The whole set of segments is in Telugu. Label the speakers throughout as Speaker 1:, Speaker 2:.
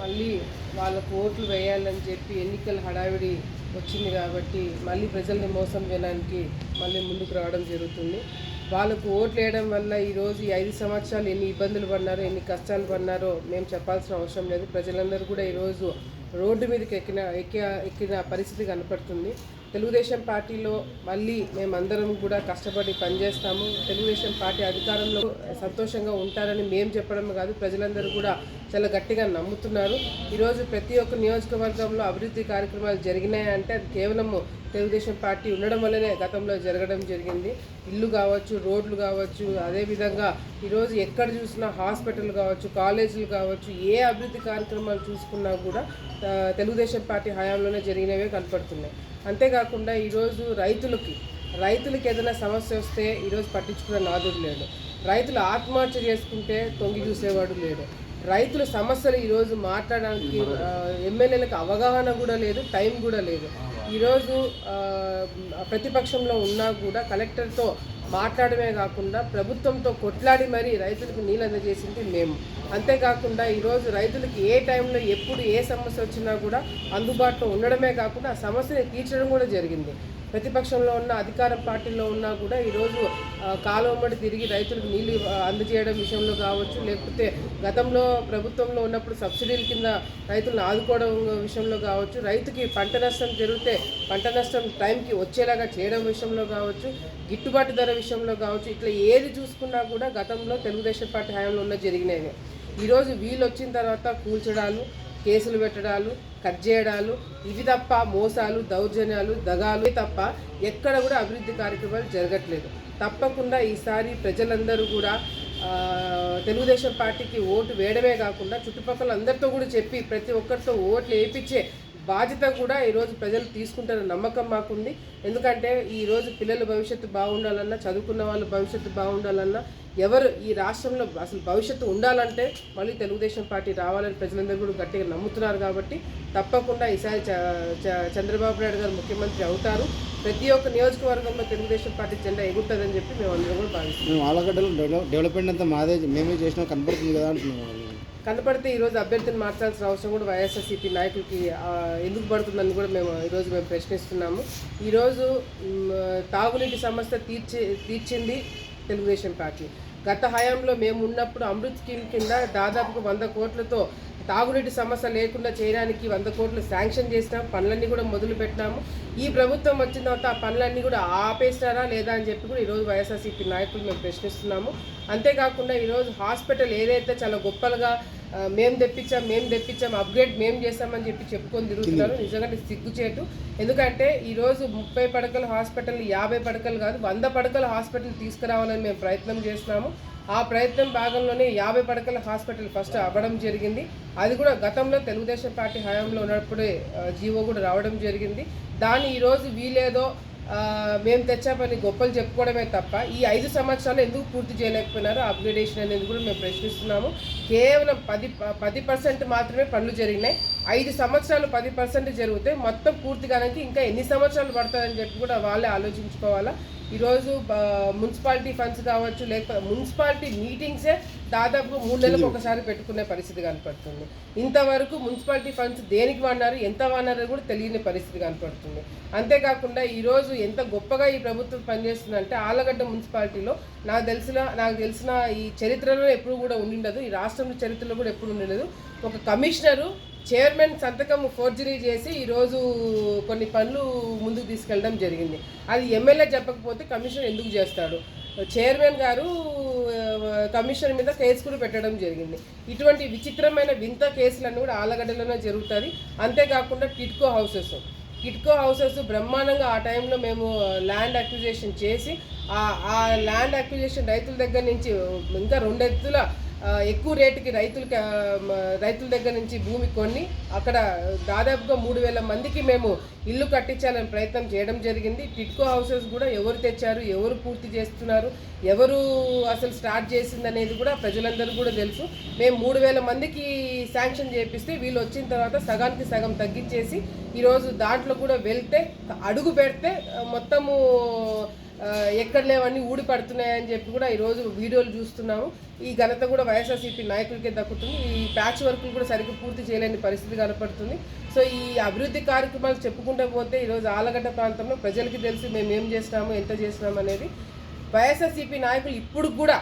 Speaker 1: మళ్ళీ వాళ్ళకు ఓట్లు వేయాలని చెప్పి ఎన్నికల హడావిడి వచ్చింది కాబట్టి మళ్ళీ ప్రజల్ని మోసం చేయడానికి మళ్ళీ ముందుకు రావడం జరుగుతుంది. వాళ్ళకు ఓట్లు వేయడం వల్ల ఈరోజు ఈ ఐదు సంవత్సరాలు ఎన్ని ఇబ్బందులు పడినారో ఎన్ని కష్టాలు పడినారో మేము చెప్పాల్సిన అవసరం లేదు. ప్రజలందరూ కూడా ఈరోజు రోడ్డు మీదకి ఎక్కిన ఎక్కి ఎక్కిన పరిస్థితి కనపడుతుంది. తెలుగుదేశం పార్టీలో మళ్ళీ మేమందరం కూడా కష్టపడి పనిచేస్తాము. తెలుగుదేశం పార్టీ అధికారంలో సంతోషంగా ఉంటారని మేము చెప్పడం కాదు ప్రజలందరూ కూడా చాలా గట్టిగా నమ్ముతున్నారు. ఈరోజు ప్రతి ఒక్క నియోజకవర్గంలో అభివృద్ధి కార్యక్రమాలు జరిగినాయంటే అది కేవలము తెలుగుదేశం పార్టీ ఉండడం వల్లనే గతంలో జరగడం జరిగింది. ఇల్లు కావచ్చు రోడ్లు కావచ్చు అదేవిధంగా ఈరోజు ఎక్కడ చూసినా హాస్పిటల్ కావచ్చు కాలేజీలు కావచ్చు ఏ అభివృద్ధి కార్యక్రమాలు చూసుకున్నా కూడా తెలుగుదేశం పార్టీ హయాంలోనే జరిగినవే కనపడుతున్నాయి. అంతేకాకుండా ఈరోజు రైతులకి రైతులకి ఏదైనా సమస్య వస్తే ఈరోజు పట్టించుకునే నాదుడు లేడు. రైతులు ఆత్మహత్య చేసుకుంటే తొంగి చూసేవాడు లేడు. రైతుల సమస్యలు ఈరోజు మాట్లాడడానికి ఎమ్మెల్యేలకు అవగాహన కూడా లేదు టైం కూడా లేదు. ఈరోజు ప్రతిపక్షంలో ఉన్నా కూడా కలెక్టర్తో మాట్లాడమే కాకుండా ప్రభుత్వంతో కొట్లాడి మరీ రైతులకు నీళ్ళు అందజేసింది మేము. అంతేకాకుండా ఈరోజు రైతులకి ఏ టైంలో ఎప్పుడు ఏ సమస్య వచ్చినా కూడా అందుబాటులో ఉండడమే కాకుండా ఆ సమస్యని తీర్చడం కూడా జరిగింది. ప్రతిపక్షంలో ఉన్న అధికార పార్టీలో ఉన్నా కూడా ఈరోజు ఆ, కాలువమ్మడి తిరిగి రైతులకు నీళ్ళు అందజేయడం విషయంలో కావచ్చు లేకపోతే గతంలో ప్రభుత్వంలో ఉన్నప్పుడు సబ్సిడీల కింద రైతులను ఆదుకోవడం విషయంలో కావచ్చు రైతుకి పంట నష్టం జరిగితే పంట నష్టం టైంకి వచ్చేలాగా చేయడం విషయంలో కావచ్చు గిట్టుబాటు ధర విషయంలో కావచ్చు ఇట్లా ఏది చూసుకున్నా కూడా గతంలో తెలుగుదేశం పార్టీ హయాంలో ఉన్న జరిగినవి. ఈరోజు వీళ్ళు వచ్చిన తర్వాత కూల్చడాలు కేసులు పెట్టడాలు కట్ చేయడాలు ఇవి తప్ప మోసాలు దౌర్జన్యాలు దగాలు తప్ప ఎక్కడ కూడా అభివృద్ధి కార్యక్రమాలు జరగట్లేదు. తప్పకుండా ఈసారి ప్రజలందరూ కూడా తెలుగుదేశం పార్టీకి ఓటు వేయడమే కాకుండా చుట్టుపక్కల అందరితో కూడా చెప్పి ప్రతి ఒక్కరితో ఓట్లు వేయించే బాధ్యత కూడా ఈరోజు ప్రజలు తీసుకుంటారన్న నమ్మకం మాకుంది. ఎందుకంటే ఈరోజు పిల్లల భవిష్యత్తు బాగుండాలన్నా చదువుకున్న వాళ్ళ భవిష్యత్తు బాగుండాలన్నా ఎవరు ఈ రాష్ట్రంలో అసలు భవిష్యత్తు ఉండాలంటే మళ్ళీ తెలుగుదేశం పార్టీ రావాలని ప్రజలందరూ కూడా గట్టిగా నమ్ముతున్నారు కాబట్టి తప్పకుండా ఈసారి చ- చ- చంద్రబాబు నాయుడు గారు ముఖ్యమంత్రి అవుతారు. ప్రతి ఒక్క నియోజకవర్గంలో తెలుగుదేశం పార్టీ జెండా ఎగురుతుందని చెప్పి మేము అందరం కూడా భావిస్తున్నాం.
Speaker 2: మేము ఆలగడ్డలో డెవలప్మెంట్ అంతా మాదే మేమే చేసినా కనపడుతుంది కదా అంటున్నాం
Speaker 1: కనపడితే ఈరోజు అభ్యర్థిని మార్చాల్సిన అవసరం కూడా వైఎస్ఆర్సీపీ నాయకులకి ఎందుకు పడుతుందని కూడా మేము ఈరోజు మేము ప్రశ్నిస్తున్నాము. ఈరోజు తాగునీటి సమస్య తీర్చి తీర్చింది తెలుగుదేశం పార్టీ. గత హయాంలో మేము ఉన్నప్పుడు అమృత్ స్కీమ్ కింద దాదాపుగా వంద కోట్లతో తాగునీటి సమస్య లేకుండా చేయడానికి వంద కోట్లు శాంక్షన్ చేసినాం పనులన్నీ కూడా మొదలు పెట్టినాము. ఈ ప్రభుత్వం వచ్చిన తర్వాత ఆ పనులన్నీ కూడా ఆపేస్తారా లేదా అని చెప్పి కూడా ఈరోజు వైఎస్ఆర్సీపీ నాయకులు మేము ప్రశ్నిస్తున్నాము. అంతేకాకుండా ఈరోజు హాస్పిటల్ ఏదైతే చాలా గొప్పలుగా మేము తెప్పించాం మేము తెప్పించాం అప్గ్రేడ్ మేము చేస్తామని చెప్పి చెప్పుకొని తిరుగుతున్నారు. నిజంగా సిగ్గుచేటు. ఎందుకంటే ఈరోజు ముప్పై పడకల హాస్పిటల్ యాభై పడకలు కాదు వంద పడకల హాస్పిటల్ తీసుకురావాలని మేము ప్రయత్నం చేస్తున్నాము. ఆ ప్రయత్నం భాగంలోనే యాభై పడకల హాస్పిటల్ ఫస్ట్ అవ్వడం జరిగింది. అది కూడా గతంలో తెలుగుదేశం పార్టీ హయాంలో ఉన్నప్పుడే జీవో కూడా రావడం జరిగింది. దాన్ని ఈరోజు వీలేదో మేము తెచ్చామని గొప్పలు చెప్పుకోవడమే తప్ప ఈ ఐదు సంవత్సరాలు ఎందుకు పూర్తి చేయలేకపోయినారో అప్గ్రేడేషన్ అనేది కూడా మేము ప్రశ్నిస్తున్నాము. కేవలం పది పది పర్సెంట్ మాత్రమే పనులు జరిగినాయి. ఐదు సంవత్సరాలు పది పర్సెంట్ జరిగితే మొత్తం పూర్తి కాడానికి ఇంకా ఎన్ని సంవత్సరాలు పడుతుందని చెప్పి కూడా వాళ్ళే ఆలోచించుకోవాలా. ఈరోజు మున్సిపాలిటీ ఫండ్స్ కావచ్చు లేకపోతే మున్సిపాలిటీ మీటింగ్సే దాదాపు మూడు నెలలకు ఒకసారి పెట్టుకునే పరిస్థితి కనపడుతుంది. ఇంతవరకు మున్సిపాలిటీ ఫండ్స్ దేనికి వాడినారు ఎంత వాడినారో కూడా తెలియని పరిస్థితి కనపడుతుంది. అంతేకాకుండా ఈరోజు ఎంత గొప్పగా ఈ ప్రభుత్వం పనిచేస్తుందంటే ఆలగడ్డ మున్సిపాలిటీలో నాకు తెలిసిన నాకు తెలిసిన ఈ చరిత్రలో ఎప్పుడు కూడా ఉండిండదు ఈ రాష్ట్రంలో చరిత్రలో కూడా ఎప్పుడు ఉండలేదు ఒక కమిషనరు చైర్మన్ సంతకం ఫోర్జరీ చేసి ఈరోజు కొన్ని పనులు ముందుకు తీసుకెళ్ళడం జరిగింది. అది ఎమ్మెల్యే చెప్పకపోతే కమిషనర్ ఎందుకు చేస్తాడు? చైర్మన్ గారు కమిషన్ కమిషనర్ మీద కేసు కూడా పెట్టడం జరిగింది. ఇటువంటి విచిత్రమైన వింత కేసులన్నీ కూడా ఆలగడ్డలోనే జరుగుతుంది అంతేకాకుండా టిట్కో హౌసెస్. కిట్కో హౌసెస్ బ్రహ్మాండంగా ఆ టైంలో మేము ల్యాండ్ అక్విజేషన్ చేసి ఆ ఆ ల్యాండ్ అక్విజేషన్ రైతుల దగ్గర నుంచి ఇంకా రెండెత్తుల ఎక్కువ రేటుకి రైతులకి రైతుల దగ్గర నుంచి భూమి కొని అక్కడ దాదాపుగా మూడు వేల మందికి మేము ఇల్లు కట్టించాలని ప్రయత్నం చేయడం జరిగింది. టిట్కో హౌసెస్ కూడా ఎవరు తెచ్చారు ఎవరు పూర్తి చేస్తున్నారు ఎవరు అసలు స్టార్ట్ చేసింది అనేది కూడా ప్రజలందరూ కూడా తెలుసు. మేము మూడు వేల మందికి శాంక్షన్ చేపిస్తే వీళ్ళు వచ్చిన తర్వాత సగానికి సగం తగ్గించేసి ఈరోజు దాంట్లో కూడా వెళ్తే అడుగు పెడితే మొత్తము ఎక్కడ లేవన్నీ ఊడిపడుతున్నాయని చెప్పి కూడా ఈరోజు వీడియోలు చూస్తున్నాము. ఈ ఘనత కూడా వైఎస్ఆర్సీపీ నాయకులకే దక్కుతుంది ఈ ప్యాచ్ వర్కులు కూడా సరిగ్గా పూర్తి చేయలేని పరిస్థితి కనపడుతుంది. సో ఈ అభివృద్ధి కార్యక్రమాలు చెప్పుకుంటూ పోతే ఈరోజు ఆలగడ్డ ప్రాంతంలో ప్రజలకి తెలిసి మేము ఏం చేసినాము ఎంత చేసినాము అనేది వైఎస్ఆర్సీపీ నాయకులు ఇప్పుడు కూడా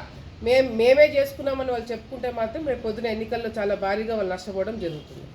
Speaker 1: మేము మేమే చేసుకున్నామని వాళ్ళు చెప్పుకుంటే మాత్రం రేపు పొద్దున ఎన్నికల్లో చాలా భారీగా వాళ్ళు నష్టపోవడం జరుగుతుంది.